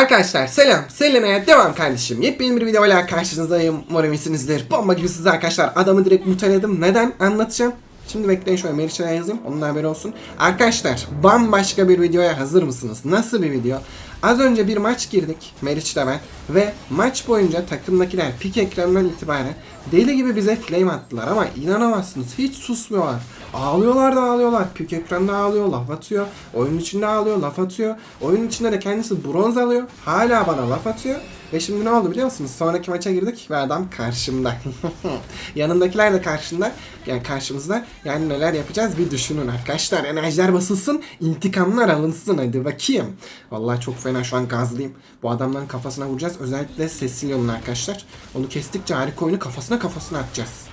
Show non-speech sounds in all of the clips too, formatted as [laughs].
Arkadaşlar selam. Selena'ya devam kardeşim. Yepyeni bir videoyla karşınızdayım. Umarım iyisinizdir. Bomba gibisiniz arkadaşlar. Adamı direkt muteledim. Neden? Anlatacağım. Şimdi bekleyin şöyle Meriç'e yazayım. Onun haberi olsun. Arkadaşlar bambaşka bir videoya hazır mısınız? Nasıl bir video? Az önce bir maç girdik Meriç'le ben. Ve maç boyunca takımdakiler pik ekranından itibaren deli gibi bize flame attılar. Ama inanamazsınız. Hiç susmuyorlar. Ağlıyorlar da ağlıyorlar. Pik ekranda ağlıyor, laf atıyor. Oyun içinde ağlıyor, laf atıyor. Oyun içinde de kendisi bronz alıyor. Hala bana laf atıyor. Ve şimdi ne oldu biliyor musunuz? Sonraki maça girdik ve adam karşımda. [laughs] Yanındakiler de karşında. Yani karşımızda. Yani neler yapacağız bir düşünün arkadaşlar. Enerjiler basılsın, intikamlar alınsın hadi bakayım. Vallahi çok fena şu an gazlıyım. Bu adamların kafasına vuracağız. Özellikle Cecilion'un arkadaşlar. Onu kestikçe harika oyunu kafasına kafasına atacağız.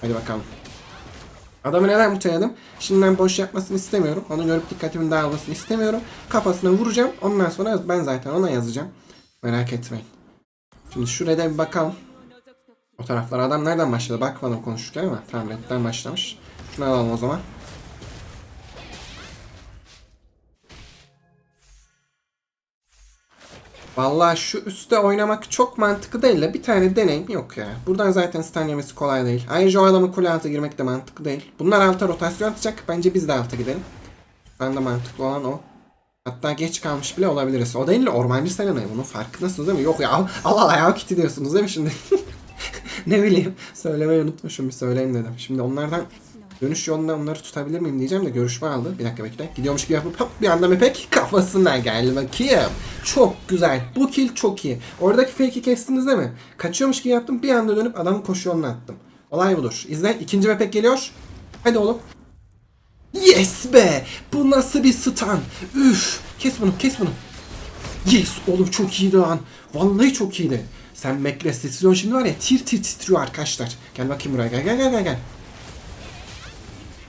Hadi bakalım. Adamı neden muteladım? Şimdiden boş yapmasını istemiyorum. Onu görüp dikkatimin dağılmasını istemiyorum. Kafasına vuracağım. Ondan sonra ben zaten ona yazacağım. Merak etmeyin. Şimdi şuraya bir bakalım. O taraflar adam nereden başladı? Bakmadım konuşurken ama tamam redden başlamış. Şunu alalım o zaman. Vallahi şu üstte oynamak çok mantıklı değil de bir tane deneyim yok ya. Buradan zaten stun yemesi kolay değil. Ayrıca o adamın kule altı girmek de mantıklı değil. Bunlar alta rotasyon atacak. Bence biz de alta gidelim. Ben de mantıklı olan o. Hatta geç kalmış bile olabiliriz. O değil de ormancı Selena'yı. Bunun farkındasınız değil mi? Yok ya al, al ayağı kiti diyorsunuz değil mi şimdi? [laughs] ne bileyim. Söylemeyi unutmuşum bir söyleyeyim dedim. Şimdi onlardan dönüş yolunda onları tutabilir miyim diyeceğim de görüşme aldı. Bir dakika bekle. Gidiyormuş gibi yapıp hop bir anda mepek kafasına gel bakayım. Çok güzel. Bu kill çok iyi. Oradaki fake'i kestiniz değil mi? Kaçıyormuş gibi yaptım. Bir anda dönüp adamın koşu yoluna attım. Olay budur. İzle. ikinci mepek geliyor. Hadi oğlum. Yes be! Bu nasıl bir stun? Üf! Kes bunu, kes bunu. Yes! Oğlum çok iyiydi lan. Vallahi çok iyiydi. Sen. Sesizon şimdi var ya tir tir titriyor arkadaşlar. Gel bakayım buraya. Gel gel gel gel.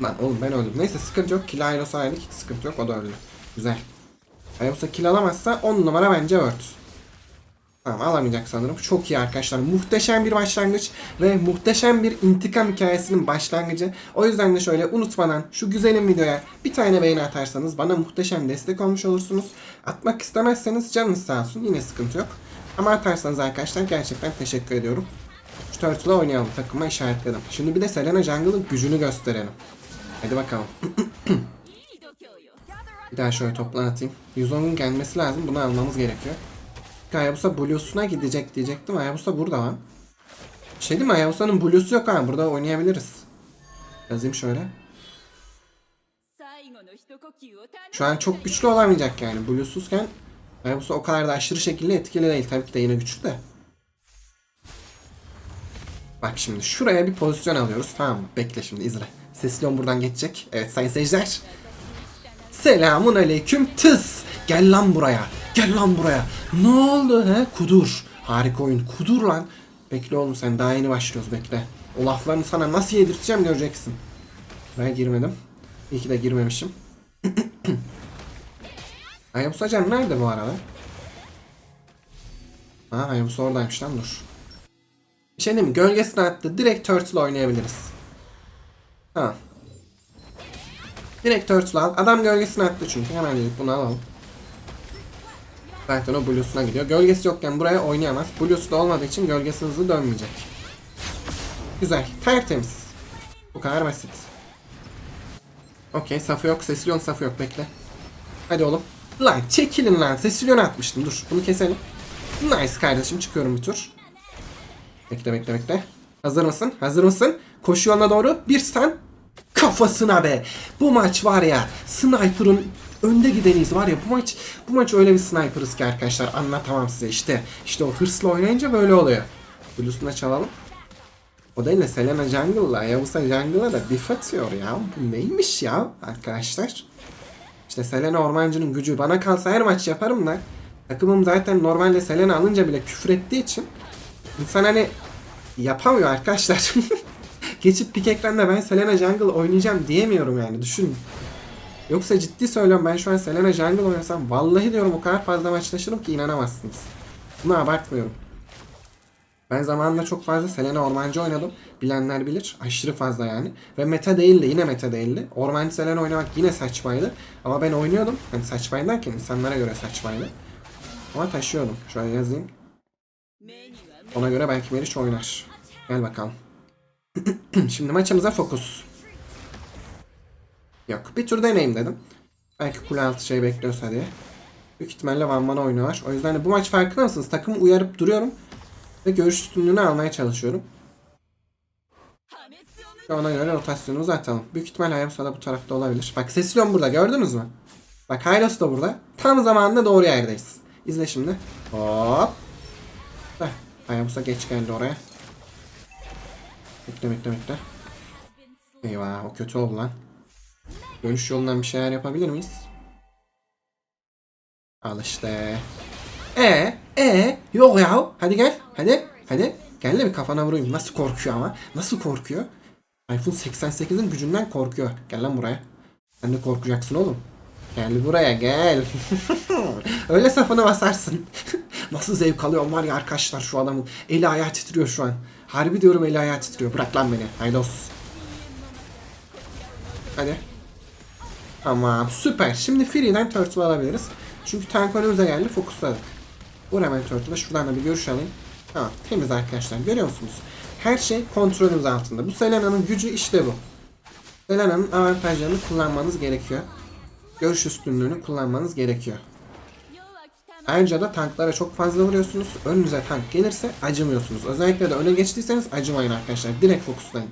Lan oğlum ben öldüm. Neyse sıkıntı yok. Kill Ayros ayrı hiç sıkıntı yok. O da öldü. Güzel. Ayos'a kill alamazsa 10 numara bence Word. Tamam alamayacak sanırım. Çok iyi arkadaşlar. Muhteşem bir başlangıç ve muhteşem bir intikam hikayesinin başlangıcı. O yüzden de şöyle unutmadan şu güzelim videoya bir tane beğeni atarsanız bana muhteşem destek olmuş olursunuz. Atmak istemezseniz canınız sağ olsun. Yine sıkıntı yok. Ama atarsanız arkadaşlar gerçekten teşekkür ediyorum. Şu Turtle'ı oynayalım. Takıma işaretledim. Şimdi bir de Selena Jungle'ın gücünü gösterelim. Hadi bakalım. [clears throat] bir daha şöyle toplan atayım. 110'un gelmesi lazım. Bunu almamız gerekiyor. Hayabusa Blue'suna gidecek diyecektim. Hayabusa burada lan. Şey değil mi? Hayabusa'nın Blue'su yok ha. Burada oynayabiliriz. Yazayım şöyle. Şu an çok güçlü olamayacak yani. Blue'suzken Hayabusa o kadar da aşırı şekilde etkili değil. Tabii ki de yine güçlü de. Bak şimdi şuraya bir pozisyon alıyoruz. Tamam mı? Bekle şimdi izle. Seslion buradan geçecek. Evet sayın seyirciler. Selamun aleyküm tıs. Gel lan buraya. Gel lan buraya. Ne oldu he? Kudur. Harika oyun. Kudur lan. Bekle oğlum sen daha yeni başlıyoruz bekle. O laflarını sana nasıl yedirteceğim göreceksin. Ben girmedim. İyi ki de girmemişim. [coughs] Hayabusa Can nerede bu arada? Ha Hayabusa oradaymış lan dur. Bir şey diyeyim mi? Gölgesine attı. Direkt Turtle oynayabiliriz. Ha. Direkt Turtle al. Adam gölgesine attı çünkü. Hemen dedik bunu alalım. Zaten o Blue'suna gidiyor. Gölgesi yokken buraya oynayamaz. Blue'su da olmadığı için gölgesi hızlı dönmeyecek. Güzel. Tertemiz. Bu kadar basit. Okey. Safı yok. Cecilion safı yok. Bekle. Hadi oğlum. Lan çekilin lan. Cecilion'u atmıştım. Dur. Bunu keselim. Nice kardeşim. Çıkıyorum bir tur. Bekle bekle bekle. Hazır mısın? Hazır mısın? Koşu yoluna doğru. Bir stun. Kafasına be. Bu maç var ya. Sniper'ın önde gideniyiz var ya bu maç bu maç öyle bir sniper'ız ki arkadaşlar anlatamam size işte. İşte o hırsla oynayınca böyle oluyor. Blues'unu da çalalım. O değil de Selena Jungle'la Hayabusa Jungle'a da diff atıyor ya. Bu neymiş ya arkadaşlar? İşte Selena ormancının gücü. Bana kalsa her maç yaparım da. Takımım zaten normalde Selena alınca bile küfür ettiği için insan hani yapamıyor arkadaşlar. [laughs] Geçip pik ekranda ben Selena Jungle oynayacağım diyemiyorum yani düşünün. Yoksa ciddi söylüyorum ben şu an Selena Jungle oynasam vallahi diyorum o kadar fazla maçlaşırım ki inanamazsınız. Bunu abartmıyorum. Ben zamanında çok fazla Selena Ormancı oynadım. Bilenler bilir. Aşırı fazla yani. Ve meta değildi. Yine meta değildi. Ormancı Selena oynamak yine saçmaydı. Ama ben oynuyordum. Hani saçmaydı derken insanlara göre saçmaydı. Ama taşıyordum. Şöyle yazayım. Ona göre belki Meriç oynar. Gel bakalım. [clears throat] Şimdi maçımıza fokus. Yok. Bir tur deneyim dedim. Belki kule altı şey bekliyorsa diye. Büyük ihtimalle Van Van'a oynuyorlar. O yüzden de bu maç farkında mısınız? Takımı uyarıp duruyorum. Ve görüş üstünlüğünü almaya çalışıyorum. Ve ona göre rotasyonumuzu atalım. Büyük ihtimalle Hayabusa da bu tarafta olabilir. Bak Cecilion burada gördünüz mü? Bak Hylos da burada. Tam zamanında doğru yerdeyiz. İzle şimdi. Hop. Hayabusa geç geldi oraya. Bekle bekle bekle. Eyvah o kötü oldu lan. Dönüş yolundan bir şeyler yapabilir miyiz? Al işte. E e yok ya. Hadi gel. Hadi. Hadi. Gel de bir kafana vurayım. Nasıl korkuyor ama. Nasıl korkuyor? iPhone 88'in gücünden korkuyor. Gel lan buraya. Sen de korkacaksın oğlum. Gel buraya gel. [laughs] Öyle safına basarsın. [laughs] Nasıl zevk alıyorum var ya arkadaşlar şu adamın. Eli ayağı titriyor şu an. Harbi diyorum eli ayağı titriyor. Bırak lan beni. Haydos. Hadi. Tamam süper. Şimdi Free'den Turtle alabiliriz. Çünkü tank önümüze geldi. Fokusladık. Vur hemen Turtle'a. Şuradan da bir görüş alayım. Tamam temiz arkadaşlar. Görüyor musunuz? Her şey kontrolümüz altında. Bu Selena'nın gücü işte bu. Selena'nın avantajlarını kullanmanız gerekiyor. Görüş üstünlüğünü kullanmanız gerekiyor. Ayrıca da tanklara çok fazla vuruyorsunuz. Önünüze tank gelirse acımıyorsunuz. Özellikle de öne geçtiyseniz acımayın arkadaşlar. Direkt fokuslayın.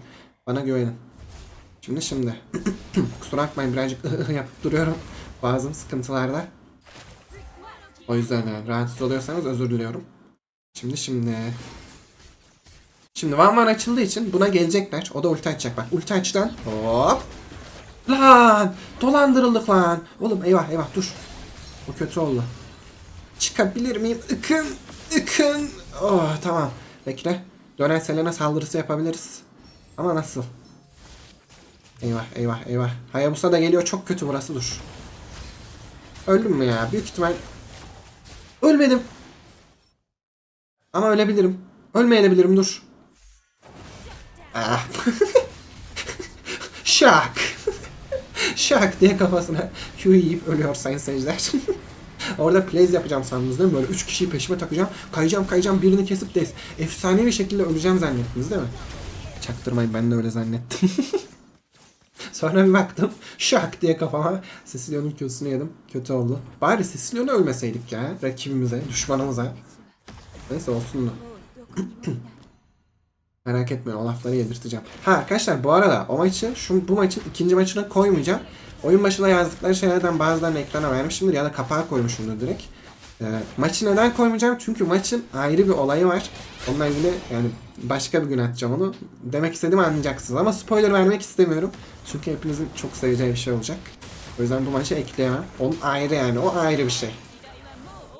Bana güvenin. Şimdi şimdi. [clears throat] Kusura bakmayın birazcık yapıp duruyorum. Bazı sıkıntılarda. O yüzden yani rahatsız oluyorsanız özür diliyorum. Şimdi şimdi. Şimdi Van Van açıldığı için buna gelecekler. O da ulti açacak bak. Ulti açtan. Hop. Lan! Dolandırıldık lan. Oğlum eyvah eyvah dur. Bu kötü oldu. Çıkabilir miyim? Ikın! Ikın! Oh tamam. Bekle. Dönen Selena saldırısı yapabiliriz. Ama nasıl? Eyvah eyvah eyvah. Hayabusa da geliyor. Çok kötü burası dur. Öldüm mü ya? Büyük ihtimal. Ölmedim. Ama ölebilirim. Ölmeyebilirim dur. Ah. [laughs] Şak. [laughs] Şak diye kafasına Q yiyip ölüyor sayın seyirciler. [laughs] Orada plays yapacağım sandınız değil mi? Böyle 3 kişiyi peşime takacağım. Kayacağım kayacağım birini kesip des. Efsanevi şekilde öleceğim zannettiniz değil mi? Çaktırmayın ben de öyle zannettim. [laughs] Sonra bir baktım şak diye kafama Cecilion'un Q'sunu yedim. Kötü oldu. Bari Cecilion'u ölmeseydik ya. Rakibimize, düşmanımıza. Neyse olsun da. [clears throat] Merak etmeyin o lafları yedirteceğim. Ha arkadaşlar bu arada o maçı şu bu maçın ikinci maçına koymayacağım. Oyun başına yazdıkları şeylerden bazılarını ekrana vermişimdir ya da kapağa koymuşumdur direkt. Ee, maçı neden koymayacağım? Çünkü maçın ayrı bir olayı var. Onunla ilgili yani başka bir gün atacağım onu. Demek istediğimi anlayacaksınız ama spoiler vermek istemiyorum. Çünkü hepinizin çok seveceği bir şey olacak. O yüzden bu maçı ekleyemem. Onun ayrı yani o ayrı bir şey.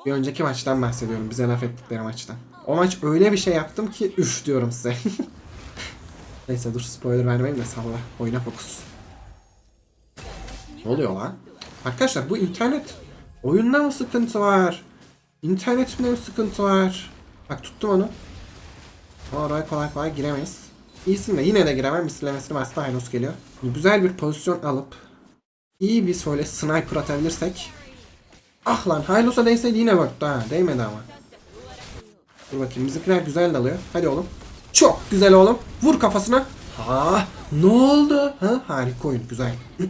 Bir önceki maçtan bahsediyorum. Bize laf ettikleri maçtan. O maç öyle bir şey yaptım ki üf diyorum size. [laughs] Neyse dur spoiler vermeyeyim de salla. Oyuna fokus. Ne oluyor lan? Arkadaşlar bu internet oyunda mı sıkıntı var? İnternetimde mi sıkıntı var? Bak tuttum onu. Oraya kolay kolay giremeyiz. İyisin de yine de giremem. Mislemesini bastı. Hylos geliyor. Güzel bir pozisyon alıp iyi bir böyle sniper atabilirsek. Ah lan Hylos'a değseydi yine work'tu ha. Değmedi ama. Dur bakayım bizimkiler güzel dalıyor. Hadi oğlum. Çok güzel oğlum. Vur kafasına. Ha, ne oldu? Ha, harika oyun. Güzel. [clears throat]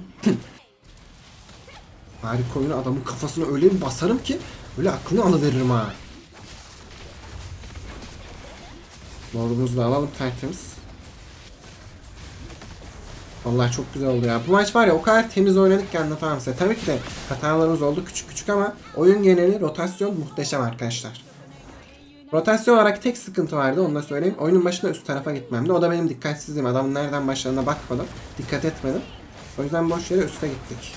harika oyunu adamın kafasına öyle bir basarım ki öyle aklını alıveririm ha. Lord'umuzu da alalım tertemiz. Vallahi çok güzel oldu ya. Bu maç var ya o kadar temiz oynadık ki anlatamam size. Tabii ki de hatalarımız oldu küçük küçük ama oyun geneli rotasyon muhteşem arkadaşlar. Rotasyon olarak tek sıkıntı vardı onu da söyleyeyim. Oyunun başında üst tarafa gitmemdi. O da benim dikkatsizliğim. Adamın nereden başladığına bakmadım. Dikkat etmedim. O yüzden boş yere üste gittik.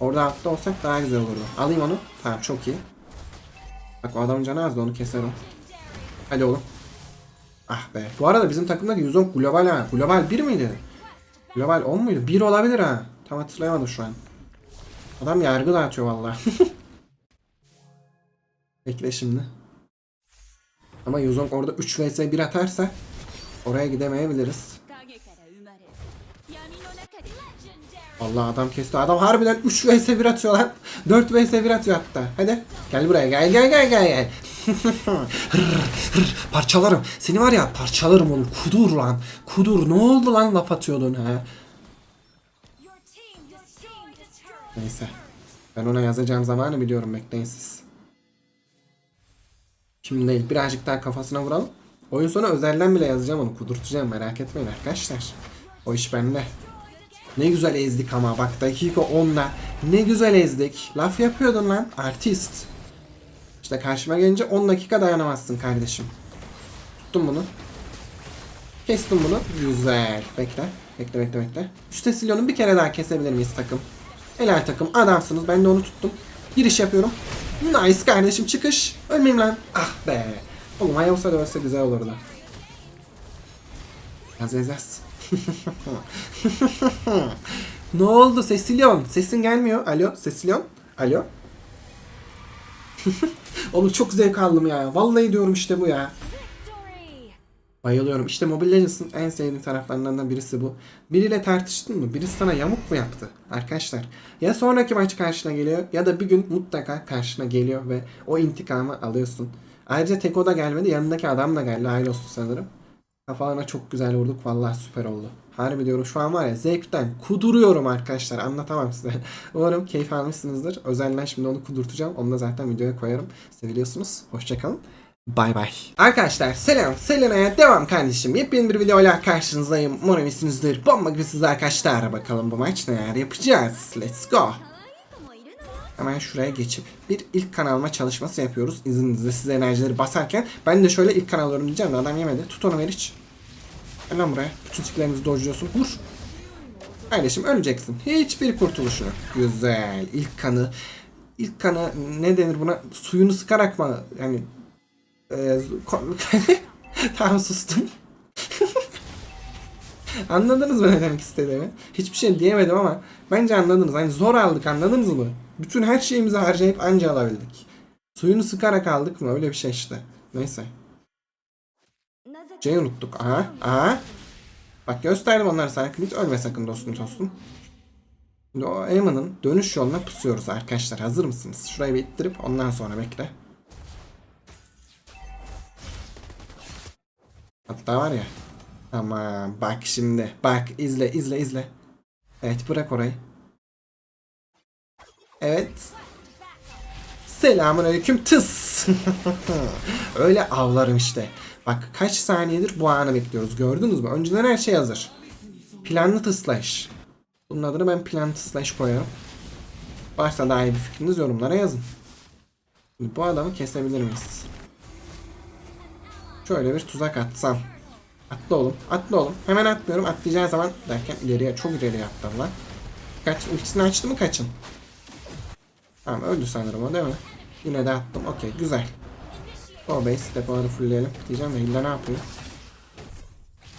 Orada altta olsak daha güzel olurdu. Alayım onu. Tamam çok iyi. Bak o adamın canı azdı onu keserim. Hadi oğlum. Ah be. Bu arada bizim takımdaki Yuzong global ha. Global 1 miydi? Global 10 muydu? 1 olabilir ha. Tam hatırlayamadım şu an. Adam yargı dağıtıyor valla. [laughs] Bekle şimdi. Ama Yuzong orada 3 vs 1 atarsa oraya gidemeyebiliriz. Allah adam kesti. Adam harbiden 3 vs 1 atıyor lan. 4 vs 1 atıyor hatta. Hadi gel buraya gel gel gel gel gel. [laughs] parçalarım. Seni var ya parçalarım oğlum. Kudur lan. Kudur. Ne oldu lan laf atıyordun ha? Neyse. Ben ona yazacağım zamanı biliyorum. Bekleyin siz. Şimdi değil birazcık daha kafasına vuralım. Oyun sonu özelden bile yazacağım onu kudurtacağım merak etmeyin arkadaşlar. O iş bende. Ne güzel ezdik ama bak dakika 10'da ne güzel ezdik. Laf yapıyordun lan artist. İşte karşıma gelince 10 dakika dayanamazsın kardeşim. Tuttum bunu. Kestim bunu. Güzel. Bekle. Bekle bekle bekle. Şu bir kere daha kesebilir miyiz takım? Helal takım. Adamsınız. Ben de onu tuttum. Giriş yapıyorum. Nice kardeşim çıkış. Ölmeyeyim lan. Ah be. Oğlum Hayabusa da ölse güzel olurdu. Yaz yaz yaz. [laughs] ne oldu Cecilion? Sesin gelmiyor. Alo Cecilion. Alo. [laughs] Oğlum çok zevk aldım ya. Vallahi diyorum işte bu ya. Bayılıyorum. İşte Mobile Legends'ın en sevdiğim taraflarından da birisi bu. Biriyle tartıştın mı? Birisi sana yamuk mu yaptı? Arkadaşlar ya sonraki maç karşına geliyor ya da bir gün mutlaka karşına geliyor ve o intikamı alıyorsun. Ayrıca Teko da gelmedi. Yanındaki adam da geldi. Aylos'tu sanırım. Kafalarına çok güzel vurduk. Vallahi süper oldu. Harbi diyorum şu an var ya zevkten kuduruyorum arkadaşlar. Anlatamam size. [laughs] Umarım keyif almışsınızdır. Özelden şimdi onu kudurtacağım. Onu da zaten videoya koyarım. Seviliyorsunuz. Hoşçakalın. Bay bay. Arkadaşlar selam. Selena'ya devam kardeşim. Yepyeni bir videoyla karşınızdayım. Umarım iyisinizdir. Bomba gibisiz arkadaşlar. Bakalım bu maç neler yapacağız. Let's go. Hemen şuraya geçip bir ilk kanalma çalışması yapıyoruz. İzninizle size enerjileri basarken. Ben de şöyle ilk kanal alıyorum diyeceğim de adam yemedi. Tut onu Meriç. Gel lan buraya. Bütün skillerimizi dojluyorsun. Vur. Kardeşim öleceksin. Hiçbir kurtuluşu. Güzel. İlk kanı. İlk kanı ne denir buna? Suyunu sıkarak mı? Yani e, ko- [laughs] tamam sustum. [laughs] Anladınız mı ne demek istediğimi? Hiçbir şey diyemedim ama bence anladınız. Hani zor aldık anladınız mı? Bütün her şeyimizi harcayıp anca alabildik. Suyunu sıkarak aldık mı? Öyle bir şey işte. Neyse. なぜ C'yi unuttuk. Aha. Aha. Bak gösterdim onları sana. Clint ölme sakın dostum dostum. Şimdi o Eamon'ın dönüş yoluna pusuyoruz arkadaşlar. Hazır mısınız? Şurayı bir ittirip ondan sonra bekle. Hatta var ya. Tamam bak şimdi. Bak izle izle izle. Evet bırak orayı. Evet. Selamun aleyküm tıs. [laughs] Öyle avlarım işte. Bak kaç saniyedir bu anı bekliyoruz gördünüz mü? Önceden her şey hazır. Planlı tıslayış. Bunun adını ben planlı tıslayış koyarım. Varsa daha iyi bir fikriniz yorumlara yazın. Şimdi bu adamı kesebilir miyiz? Şöyle bir tuzak atsam. Atla oğlum. Atla oğlum. Hemen atmıyorum. Atlayacağı zaman derken ileriye çok ileriye attım lan. Kaç ultisini açtı mı kaçın. Tamam öldü sanırım o değil mi? Yine de attım. Okey güzel. O base depoları fullleyelim. Diyeceğim de Hilda ne yapıyor?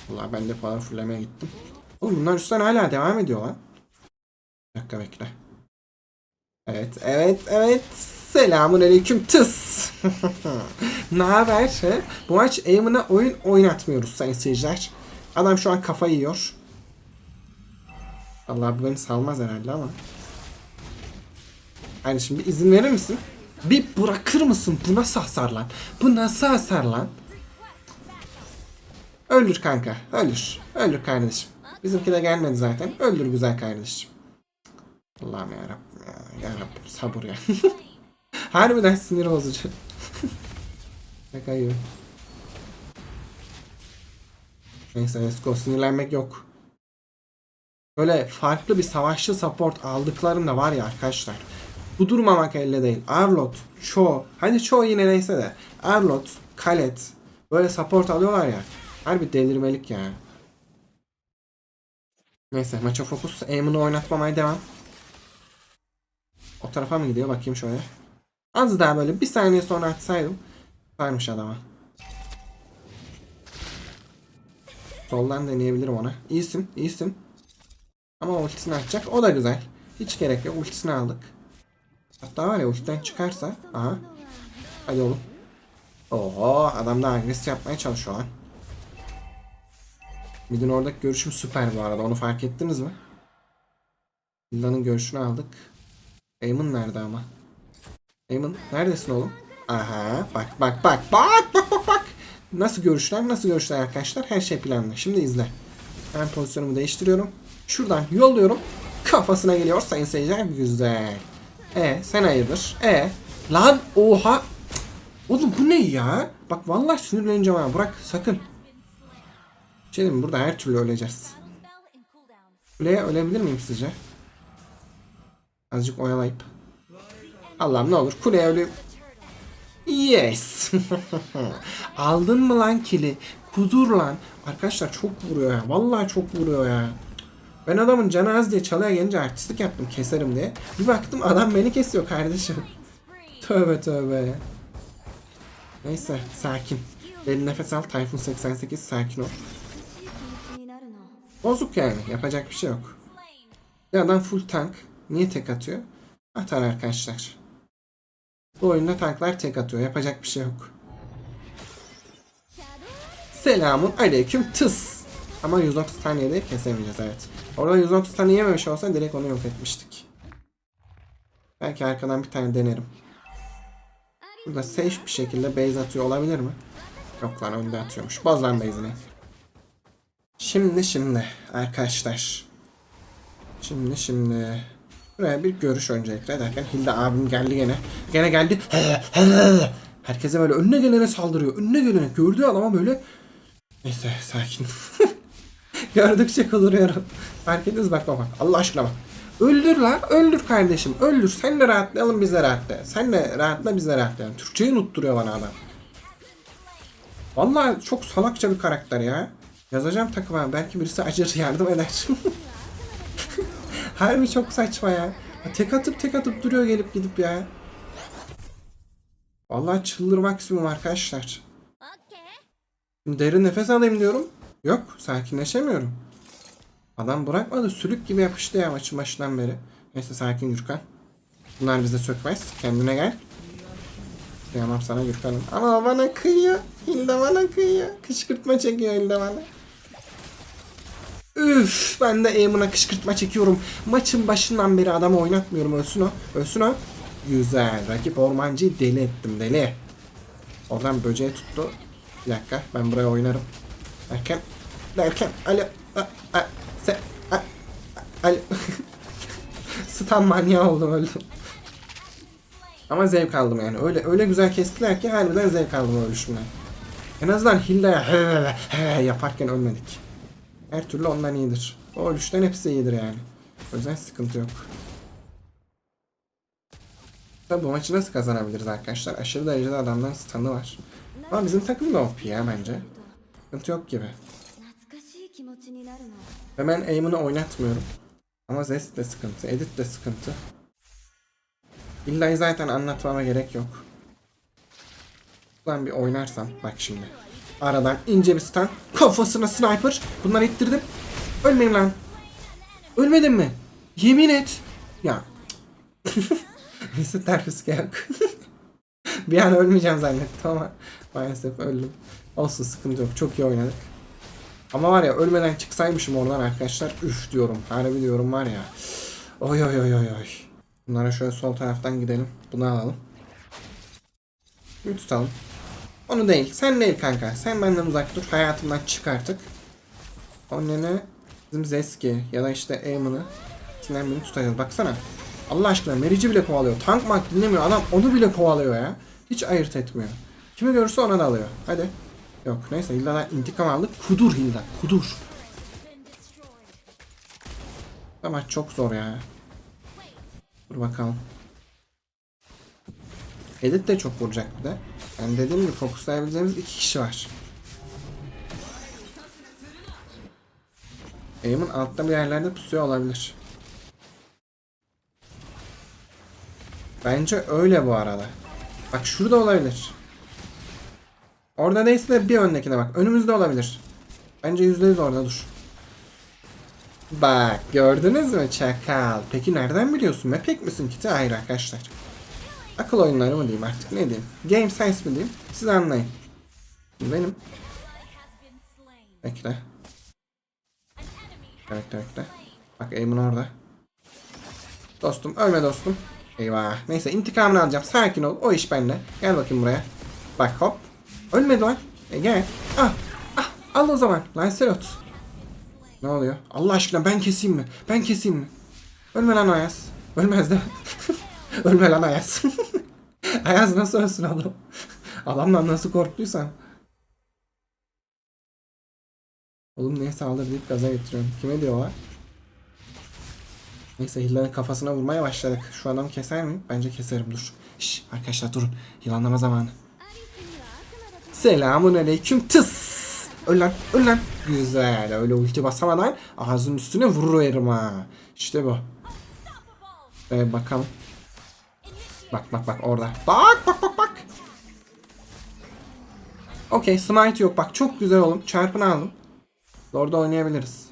Valla ben depoları fulllemeye gittim. Oğlum bunlar üstten hala devam ediyor lan. Bir dakika bekle. Evet, evet, evet. Selamun aleyküm tıs. Ne haber? he? Bu maç Eamon'a oyun oynatmıyoruz sayın seyirciler. Adam şu an kafa yiyor. Allah bu beni salmaz herhalde ama. Hani şimdi izin verir misin? Bir bırakır mısın? Bu nasıl hasar lan? Bu nasıl hasar lan? Öldür kanka. Öldür. Öldür kardeşim. Bizimki de gelmedi zaten. Öldür güzel kardeşim. Allah'ım yarabbim ya. Yarabbim sabır ya. [laughs] Harbiden sinir bozucu. Şaka gibi. Neyse let's go. Sinirlenmek yok. Böyle farklı bir savaşçı support aldıklarında var ya arkadaşlar. Bu durmamak elde değil. Arlot, Cho, hadi Cho yine neyse de. Arlot, Kalet böyle support alıyorlar ya. Harbi delirmelik ya. Neyse maça fokus. Aim'ını oynatmamaya devam. O tarafa mı gidiyor? Bakayım şöyle. Az daha böyle bir saniye sonra atsaydım. Varmış adama. Soldan deneyebilirim ona. İyisin, iyisin. Ama ultisini atacak. O da güzel. Hiç gerek yok. Ultisini aldık. Hatta var ya ultiden çıkarsa. Aha. Hadi oğlum. Oho adam da agresif yapmaya çalışıyor lan. Midin oradaki görüşüm süper bu arada. Onu fark ettiniz mi? Hilda'nın görüşünü aldık. Eamon nerede ama? Eamon neredesin oğlum? Aha bak bak bak bak bak bak bak. Nasıl görüşler nasıl görüşler arkadaşlar her şey planlı. Şimdi izle. Ben pozisyonumu değiştiriyorum. Şuradan yolluyorum. Kafasına geliyor sayın seyirciler. Güzel. E sen hayırdır? E lan oha. Oğlum bu ne ya? Bak vallahi sinirleneceğim ha. Bırak sakın. Şey mi? burada her türlü öleceğiz. Kuleye ölebilir miyim sizce? Azıcık oyalayıp. Allah'ım ne olur kuleye ölü. Yes. [laughs] Aldın mı lan kili? Kudur lan. Arkadaşlar çok vuruyor ya. Vallahi çok vuruyor ya. Ben adamın canı az diye çalıya gelince artistlik yaptım keserim diye. Bir baktım adam beni kesiyor kardeşim. [laughs] Tövbe tövbe. Neyse sakin. Derin nefes al Tayfun 88 sakin ol. Bozuk yani yapacak bir şey yok. Bir adam full tank. Niye tek atıyor? Atar arkadaşlar. Bu oyunda tanklar tek atıyor. Yapacak bir şey yok. Selamun aleyküm tıs. Ama 130 tane de kesemeyeceğiz evet. Orada 130 tane yememiş olsa direkt onu yok etmiştik. Belki arkadan bir tane denerim. Burada safe bir şekilde base atıyor olabilir mi? Yok lan önde atıyormuş. Boz lan base'ini. Şimdi şimdi arkadaşlar. Şimdi şimdi. Buraya bir görüş öncelikle derken Hilda abim geldi gene. Gene geldi. Herkese böyle önüne gelene saldırıyor. Önüne gelene. Gördüğü adama böyle. Neyse sakin. [laughs] Gördükçe kuduruyorum. Fark ettiniz bak bak. Allah aşkına bak. Öldür lan. Öldür kardeşim. Öldür. Sen de rahatlayalım biz de rahatlayalım. Sen de rahatla biz de rahatlayalım. Türkçeyi unutturuyor bana adam. Vallahi çok salakça bir karakter ya. Yazacağım takıma. Belki birisi acır yardım eder. [laughs] Harbi çok saçma ya. Tek atıp tek atıp duruyor gelip gidip ya. Vallahi çıldır maksimum arkadaşlar. Derin nefes alayım diyorum. Yok sakinleşemiyorum. Adam bırakmadı. Sülük gibi yapıştı ya maçın başından beri. Neyse sakin Gürkan. Bunlar bize sökmez. Kendine gel. Kıyamam sana Gürkan'ım. Ama bana kıyıyor. Hilda bana kıyıyor. Kışkırtma çekiyor Hilda bana. Üf, ben de aim'ına kışkırtma çekiyorum. Maçın başından beri adamı oynatmıyorum. Ölsün o. Ölsün o. Güzel. Rakip ormancıyı deli ettim deli. Oradan böceği tuttu. Bir dakika ben buraya oynarım. Derken derken alo a, a, se, a, alo. [laughs] Stun manyağı oldum öldüm. Ama zevk aldım yani. Öyle öyle güzel kestiler ki harbiden zevk aldım ölüşümden. En azından Hilda'ya yaparken ölmedik. Her türlü ondan iyidir. O ölüşten hepsi iyidir yani. O yüzden sıkıntı yok. Tabi bu maçı nasıl kazanabiliriz arkadaşlar? Aşırı derecede adamların stun'ı var. Ama bizim takım da OP ya bence. Sıkıntı yok gibi. Ve ben aim'ını oynatmıyorum. Ama Zest de sıkıntı, Edit de sıkıntı. İlla zaten anlatmama gerek yok. Ulan bir oynarsam bak şimdi. Aradan ince bir stun. Kafasına sniper. Bunları ittirdim. Ölmeyeyim lan. Ölmedin mi? Yemin et. Ya. Neyse ters yok. bir an ölmeyeceğim zannettim ama maalesef öldüm. Olsun sıkıntı yok. Çok iyi oynadık. Ama var ya ölmeden çıksaymışım oradan arkadaşlar üf diyorum. Harbi diyorum var ya. Oy oy oy oy oy. Bunlara şöyle sol taraftan gidelim. Bunu alalım. Bir tutalım. Onu değil. Sen değil kanka. Sen benden uzak dur. Hayatımdan çık artık. Onun yerine bizim Zeski ya da işte Eamon'ı ikisinden birini tutacağız. Baksana. Allah aşkına Merici bile kovalıyor. Tank mak dinlemiyor. Adam onu bile kovalıyor ya. Hiç ayırt etmiyor. Kimi görürse ona da alıyor. Hadi. Yok neyse Hilda'dan intikam aldık. Kudur Hilda. Kudur. Ama çok zor ya. Dur bakalım. Edit de çok vuracak bir de. Yani dediğim gibi fokuslayabileceğimiz iki kişi var. Aim'in altta bir yerlerde pusuyor olabilir. Bence öyle bu arada. Bak şurada olabilir. Orada değilse de bir öndekine bak. Önümüzde olabilir. Bence %100 orada dur. Bak gördünüz mü çakal. Peki nereden biliyorsun? Mepek misin kiti? Hayır arkadaşlar. Akıl oyunları mı diyeyim artık ne diyeyim. Game Sense mi diyeyim? Siz anlayın. Benim. Bekle. Bekle bekle. Bak aim'in orada. Dostum ölme dostum. Eyvah. Neyse intikamını alacağım. Sakin ol. O iş bende. Gel bakayım buraya. Bak hop. Ölmedi lan. E gel. Ah. Ah. Al o zaman. Lancelot. Ne oluyor? Allah aşkına ben keseyim mi? Ben keseyim mi? Ölme lan Ayaz. Ölmez değil mi? [laughs] Ölme lan Ayaz. [laughs] Ayaz nasıl ölsün oğlum? Adamdan nasıl korktuysam. Oğlum niye saldır deyip gaza getiriyorum. Kime diyorlar? Neyse Hilla'nın kafasına vurmaya başladık. Şu adam keser miyim? Bence keserim dur. Şş, arkadaşlar durun. Yılanlama zamanı. Selamun aleyküm tıs. Öl lan öl lan. Güzel öyle ulti basamadan ağzının üstüne vuruyorum ha. İşte bu. Ee, bakalım. Bak bak bak orada. Bak bak bak bak. Okey smite yok bak çok güzel oğlum. Çarpını aldım. Orada oynayabiliriz.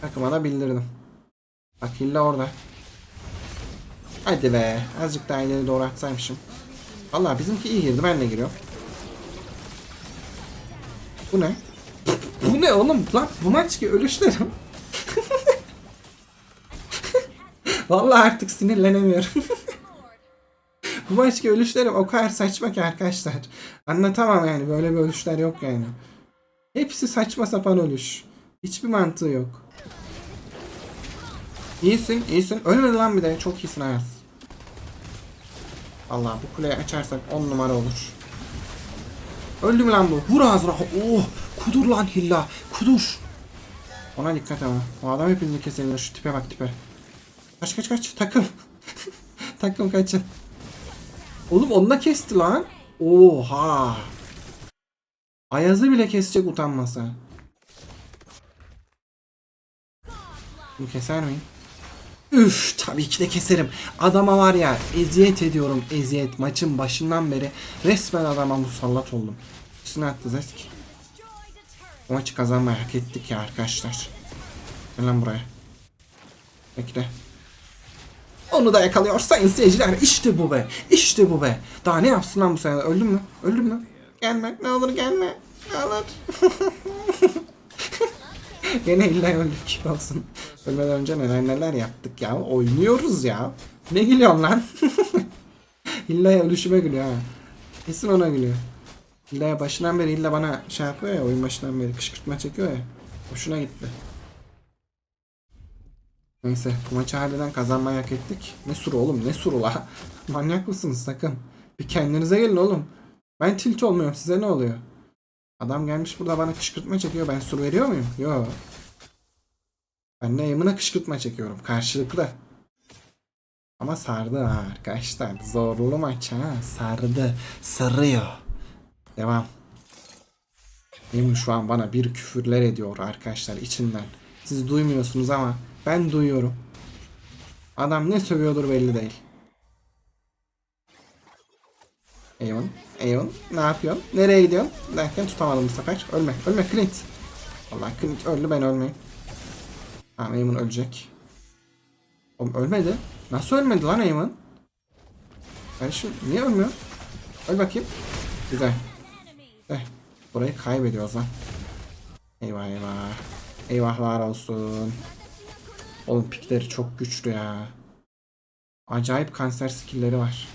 Takıma da bildirdim. Bak Hilla orada. Hadi be. Azıcık daha ileri doğru atsaymışım. Valla bizimki iyi girdi. Ben de giriyorum. Bu ne? Bu ne oğlum? Lan bu maç ki ölüşlerim. Vallahi artık sinirlenemiyorum. [laughs] bu maç ki ölüşlerim o kadar saçma ki arkadaşlar. Anlatamam yani. Böyle bir ölüşler yok yani. Hepsi saçma sapan ölüş. Hiçbir mantığı yok. İyisin, iyisin. Ölmedi lan bir de. Çok iyisin Ayaz. Allah bu kuleyi açarsak 10 numara olur. Öldü mü lan bu? Vur ağzına. Oh! Kudur lan Hilla. Kudur. Ona dikkat ama. O adam hepimizi kesebilir. Şu tipe bak tipe. Kaç kaç kaç. Takım. [laughs] Takım kaçın. Oğlum onunla kesti lan. Oha. Ayaz'ı bile kesecek utanmasa. Bunu keser miyim? Üf tabii ki de keserim. Adama var ya eziyet ediyorum eziyet. Maçın başından beri resmen adama musallat oldum. Üstüne attı Zesk. Bu maçı kazanmayı hak ettik ya arkadaşlar. Gel lan buraya. Bekle. Onu da yakalıyor sayın seyirciler. İşte bu be. İşte bu be. Daha ne yapsın lan bu sene? Öldün mü? Öldün mü? Gelme. Ne olur gelme. Ne olur. [laughs] Gene illa öldük olsun. Ölmeden önce neler neler yaptık ya. Oynuyoruz ya. Ne gülüyorsun lan? [laughs] İlla ölüşüme gülüyor ha. Kesin ona gülüyor. İlla başından beri illa bana şey yapıyor ya oyun başından beri kışkırtma çekiyor ya. Hoşuna gitti. Neyse bu maçı harbiden kazanmayı hak ettik. Ne suru oğlum ne suru la. [laughs] Manyak mısınız sakın. Bir kendinize gelin oğlum. Ben tilt olmuyorum size ne oluyor? Adam gelmiş burada bana kışkırtma çekiyor. Ben sur veriyor muyum? Yok. Ben Eam'ına kışkırtma çekiyorum. Karşılıklı. Ama sardı arkadaşlar. Zorlu maç ha. Sardı. Sarıyor. Devam. Eamon şu an bana bir küfürler ediyor arkadaşlar içinden. Siz duymuyorsunuz ama ben duyuyorum. Adam ne sövüyordur belli değil. Eon, Eon ne yapıyorsun? Nereye gidiyorsun? Derken tutamadım bu sefer. Ölme, ölme Clint. Vallahi Clint öldü ben ölmeyeyim. Tamam Eamon ölecek. Oğlum ölmedi. Nasıl ölmedi lan Eamon? Ben şu niye ölmüyor? Öl bakayım. Güzel. Eh, burayı kaybediyoruz lan. Eyvah eyvah. Eyvahlar olsun. Oğlum pikleri çok güçlü ya. Acayip kanser skillleri var.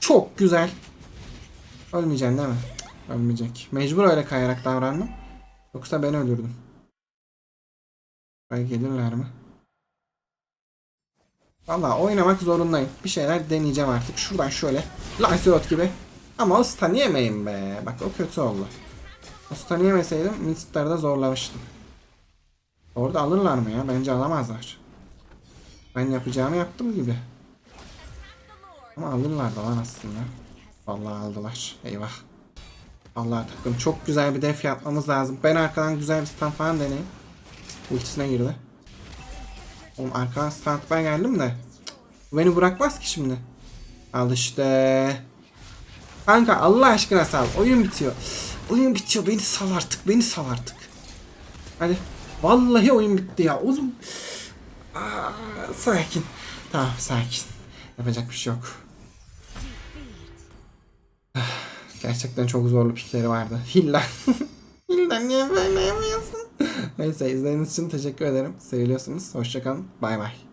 Çok güzel. Ölmeyeceksin değil mi? Ölmeyecek. Mecbur öyle kayarak davrandım. Yoksa ben ölürdüm. Buraya gelirler mi? Valla oynamak zorundayım. Bir şeyler deneyeceğim artık. Şuradan şöyle. Lancelot gibi. Ama o stun yemeyeyim be. Bak o kötü oldu. O stun yemeseydim Mistler'da da zorlamıştım. Orada alırlar mı ya? Bence alamazlar. Ben yapacağımı yaptım gibi. Ama alırlar da lan aslında. Vallahi aldılar. Eyvah. Allah takım çok güzel bir def yapmamız lazım. Ben arkadan güzel bir stun falan deneyeyim. Ultisine girdi. Oğlum arkadan stun atmaya geldim de. Beni bırakmaz ki şimdi. Al işte. Kanka Allah aşkına sal. Oyun bitiyor. Oyun bitiyor. Beni sal artık. Beni sal artık. Hadi. Vallahi oyun bitti ya. Oğlum. Aa, sakin. Tamam sakin. Yapacak bir şey yok. [sighs] Gerçekten çok zorlu pikleri vardı. Hilla. [laughs] Hilla niye böyle yapıyorsun? Neyse izlediğiniz için teşekkür ederim. Seviliyorsunuz. Hoşçakalın. Bay bay.